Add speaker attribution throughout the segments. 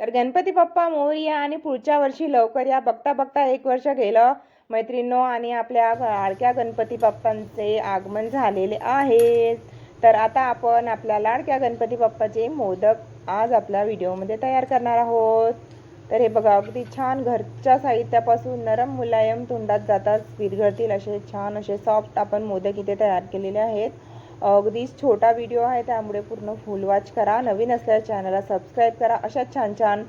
Speaker 1: तर गणपती बाप्पा मोरया आणि पुढच्या वर्षी लवकर या बघता बघता एक वर्ष गेलं. मैत्रिणींनो आणि आपल्या लाडक्या गणपती बाप्पांचे आगमन झालेले आहे. तर आता आपण आपल्या लाडक्या गणपती बाप्पाचे मोदक आज आपल्या व्हिडिओमध्ये तयार करणार आहोत. तर हे बघा अगदी छान घरच्या साहित्यापासून नरम मुलायम तोंडात जातात विरघळतील असे छान असे सॉफ्ट आपण मोदक इथे तयार केलेले आहेत. अगदीच छोटा व्हिडिओ आहे त्यामुळे पूर्ण फुल वॉच करा. नवीन असल्यास चॅनलला सबस्क्राईब करा. अशा छान छान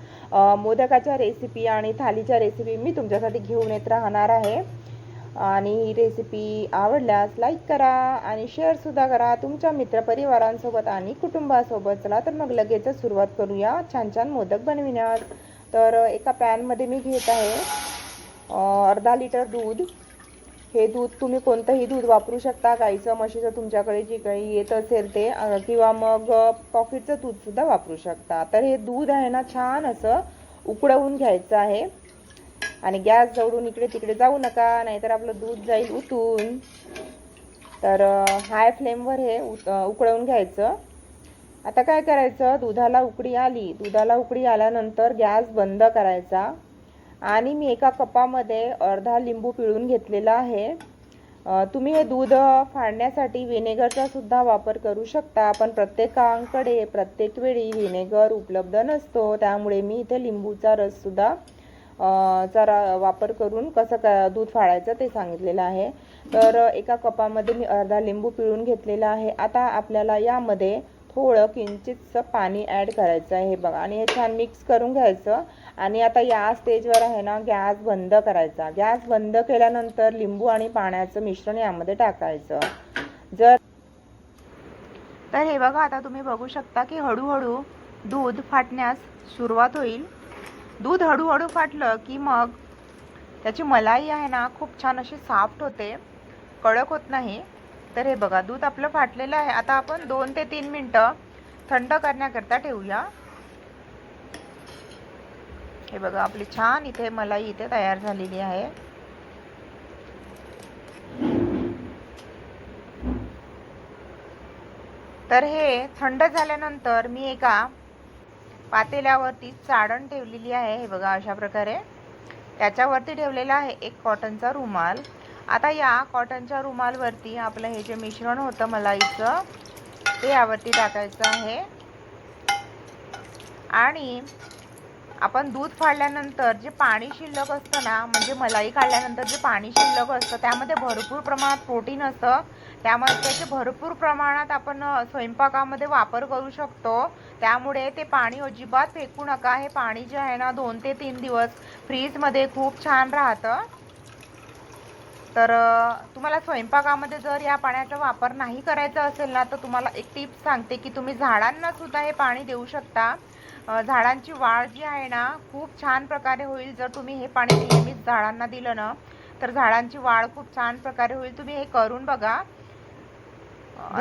Speaker 1: मोदकाच्या रेसिपी आणि थालीच्या रेसिपी मी तुमच्यासाठी घेऊन येत राहणार आहे. आणि ही रेसिपी आवडल्यास लाईक करा आणि शेअरसुद्धा करा. तुमच्या मित्रपरिवारांसोबत आणि कुटुंबासोबत चला तर मग लगेचच सुरुवात करूया छान छान मोदक बनविण्यास तर एका पॅनमध्ये मी घेत आहे अर्धा लिटर दूध. हे दूध तुम्ही कोणतंही दूध वापरू शकता गाईचं म्हशीचं तुमच्याकडे जे काही येत असेल ते किंवा मग पॉकेटचं दूधसुद्धा वापरू शकता. तर हे दूध आहे ना छान असं उकळवून घ्यायचं आहे. आणि गॅस जवळून इकडे तिकडे जाऊ नका नाहीतर आपलं दूध जाईल उतून. तर हाय फ्लेमवर हे उत- उकळवून घ्यायचं. आता काय करायचं? दुधाला उकडी आली. दुधाला उकडी आल्यानंतर गॅस बंद करायचा. आणि मी एका कपामध्ये अर्धा लिंबू पिळून घेतलेला आहे. तुम्ही हे दूध फाडण्यासाठी व्हिनेगरचा सुद्धा वापर करू शकता पण प्रत्येकाकडे प्रत्येक वेळी व्हिनेगर उपलब्ध नसतो. त्यामुळे मी इथे लिंबूचा रससुद्धा चा रा- वापर करून कसं का दूध फाडायचं ते सांगितलेलं आहे. तर एका कपामध्ये मी अर्धा लिंबू पिळून घेतलेला आहे. आता आपल्याला यामध्ये थोडं किंचितसं पाणी ॲड करायचं आहे. बघा आणि हे छान मिक्स करून घ्यायचं. आणि आता या स्टेजवर आहे ना गॅस बंद करायचा. गॅस बंद केल्यानंतर लिंबू आणि पाण्याचं मिश्रण यामध्ये टाकायचं. जर तर हे बघा आता तुम्ही बघू शकता की हळूहळू दूध फाटण्यास सुरुवात होईल. दूध हळूहळू फाटलं की मग त्याची मलाई आहे ना खूप छान अशी साफ्ट होते. कडक होत नाही. तर हे बघा दूध आपलं फाटलेलं आहे. आता आपण दोन ते तीन मिनटं थंड करण्याकरता ठेवूया. हे बघा आपली छान इथे मलाई इथे तयार झालेली आहे. तर हे थंड झाल्यानंतर मी एका पातेल्यावरती चाळण ठेवलेली आहे हे बघा अशा प्रकारे. त्याच्यावरती ठेवलेला आहे एक कॉटनचा रुमाल. आता या कॉटनच्या रुमालवरती आपलं हे जे मिश्रण होतं मलाईचं ते यावरती टाकायचं आहे. आणि आपण दूध फाडल्यानंतर जे पाणी शिल्लक असतं ना म्हणजे मलाई काढल्यानंतर जे पाणी शिल्लक असतं त्यामध्ये भरपूर प्रमाणात प्रोटीन असतं. त्यामध्ये त्याचे भरपूर प्रमाणात आपण स्वयंपाकामध्ये वापर करू शकतो. त्यामुळे ते पाणी अजिबात फेकू नका. हे पाणी जे आहे ना दोन ते तीन दिवस फ्रीजमध्ये खूप छान राहतं. तर तुम्हाला स्वयंपाकामध्ये जर या पाण्याचा वापर नाही करायचा असेल ना तर तुम्हाला एक टिप्स सांगते की तुम्ही झाडांना सुद्धा हे पाणी देऊ शकता. झाडांची वाढ जी आहे ना खूप छान प्रकारे होईल जर तुम्ही हे पाणी नेहमीच झाडांना दिलं ना. तर झाडांची वाढ खूप छान प्रकारे होईल. तुम्ही हे करून बघा.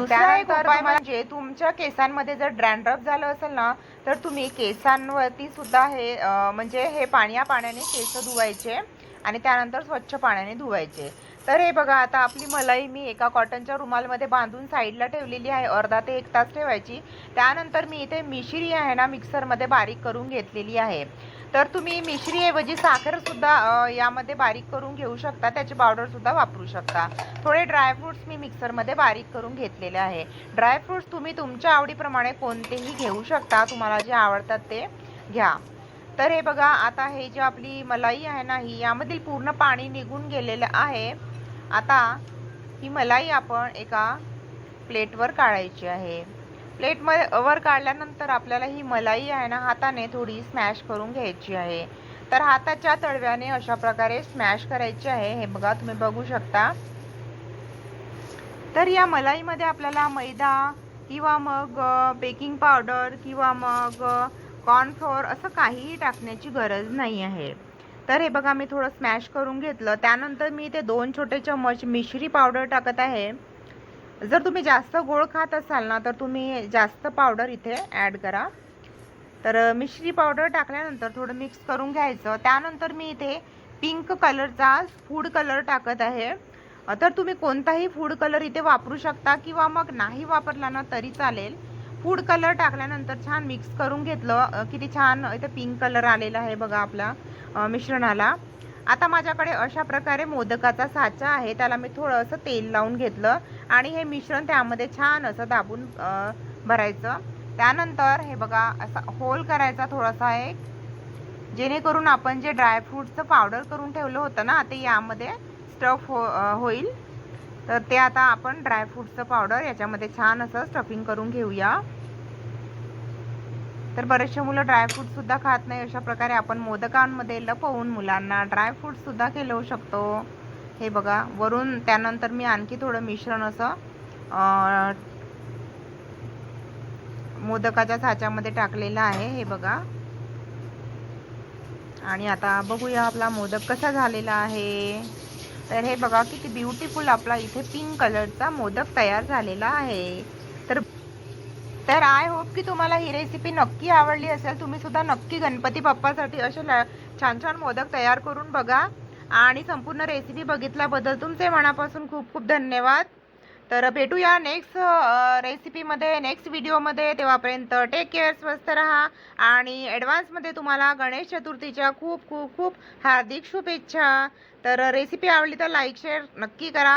Speaker 1: त्यानंतर म्हणजे तुमच्या केसांमध्ये जर ड्रँड्रफ झालं असेल ना तर तुम्ही केसांवरती सुद्धा हे म्हणजे हे पाणी या पाण्याने केस धुवायचे. आणि त्यानंतर स्वच्छ पाण्याने धुवायचे. तर हे बघा आता आपली मलाई मी एका कॉटनच्या रुमालमध्ये बांधून साईडला ठेवलेली आहे. अर्धा ते एक तास ठेवायची. त्यानंतर मी इथे मिश्री आहे ना मिक्सरमध्ये बारीक करून घेतलेली आहे. तर तुम्ही मिश्रीऐवजी साखरसुद्धा यामध्ये बारीक करून घेऊ शकता. त्याची पावडरसुद्धा वापरू शकता. थोडे ड्रायफ्रुट्स मी मिक्सरमध्ये बारीक करून घेतलेले आहे. ड्रायफ्रुट्स तुम्ही तुमच्या आवडीप्रमाणे कोणतेही घेऊ शकता. तुम्हाला जे आवडतात ते घ्या. तर हे बघा आता हे जी आपली मलाई आहे ना ही यामधील पूर्ण पाणी निघून गेलेलं आहे. आता ही मलाई आपण एका प्लेटवर काढायची आहे. प्लेटमध्ये वर काढल्यानंतर आपल्याला ही मलाई आहे ना हाताने थोडी स्मॅश करून घ्यायची आहे. तर हाताच्या तळव्याने अशा प्रकारे स्मॅश करायची आहे. हे बघा तुम्ही बघू शकता. तर या मलाईमध्ये आपल्याला मैदा किंवा मग बेकिंग पावडर किंवा मग कॉर्नफ्लोअर असं काहीही टाकण्याची गरज नाही आहे. तर हे बघा मी थोडं स्मॅश करून घेतलं. त्यानंतर मी इथे दोन छोटे चम्मच मिश्री पावडर टाकत आहे. जर तुम्ही जास्त गोड खात असाल ना तर तुम्ही जास्त पावडर इथे ॲड करा. तर मिश्री पावडर टाकल्यानंतर थोडं मिक्स करून घ्यायचं. त्यानंतर मी इथे पिंक कलरचा फूड कलर टाकत आहे. तर तुम्ही कोणताही फूड कलर इथे वापरू शकता किंवा मग नाही वापरला ना तरी चालेल. फूड कलर टाकल्यानंतर छान मिक्स करून घेतलं. किती छान इथे पिंक कलर आलेला आहे बघा आपला मिश्रणाला. आता माझ्याकडे अशा प्रकारे मोदकाचा साचा आहे. त्याला मी थोडंसं तेल लावून घेतलं आणि हे मिश्रण त्यामध्ये छान असं दाबून भरायचं. त्यानंतर हे बघा असा होल करायचा थोडासा एक जेणेकरून आपण जे ड्रायफ्रूटचं पावडर करून ठेवलं होतं ना ते यामध्ये स्टफ हो होईल. तर ते आता आपण ड्रायफ्रूटचं पावडर याच्यामध्ये छान असं स्टफिंग करून घेऊया. तर बरेचसे मुलं ड्रायफ्रूटसुद्धा खात नाही अशा प्रकारे आपण मोदकांमध्ये लपवून मुलांना ड्रायफ्रूटसुद्धा केलवू शकतो. हे बघा वरून त्यानंतर मी आणखी थोडं मिश्रण असं मोदकाच्या साच्यामध्ये टाकलेलं आहे हे बघा. आणि आता बघूया आपला मोदक कसा झालेला आहे. तर हे बघा किती ब्युटिफुल आपला इथे पिंक कलरचा मोदक तयार झालेला आहे. तर तर आय होप की तुम्हाला ही रेसिपी नक्की आवडली असेल. तुम्ही सुद्धा नक्की गणपती बाप्पासाठी असे छान छान मोदक तयार करून बघा. आणि संपूर्ण रेसिपी बघितल्याबद्दल तुमचे मनापासून खूप खूप धन्यवाद. तर भेटूया नेक्स्ट रेसिपीमध्ये नेक्स्ट व्हिडिओमध्ये तेव्हापर्यंत टेक केअर स्वस्त राहा. आणि ॲडव्हान्समध्ये तुम्हाला गणेश चतुर्थीच्या खूप खूप खूप हार्दिक शुभेच्छा. तर रेसिपी आवडली तर लाईक शेअर नक्की करा.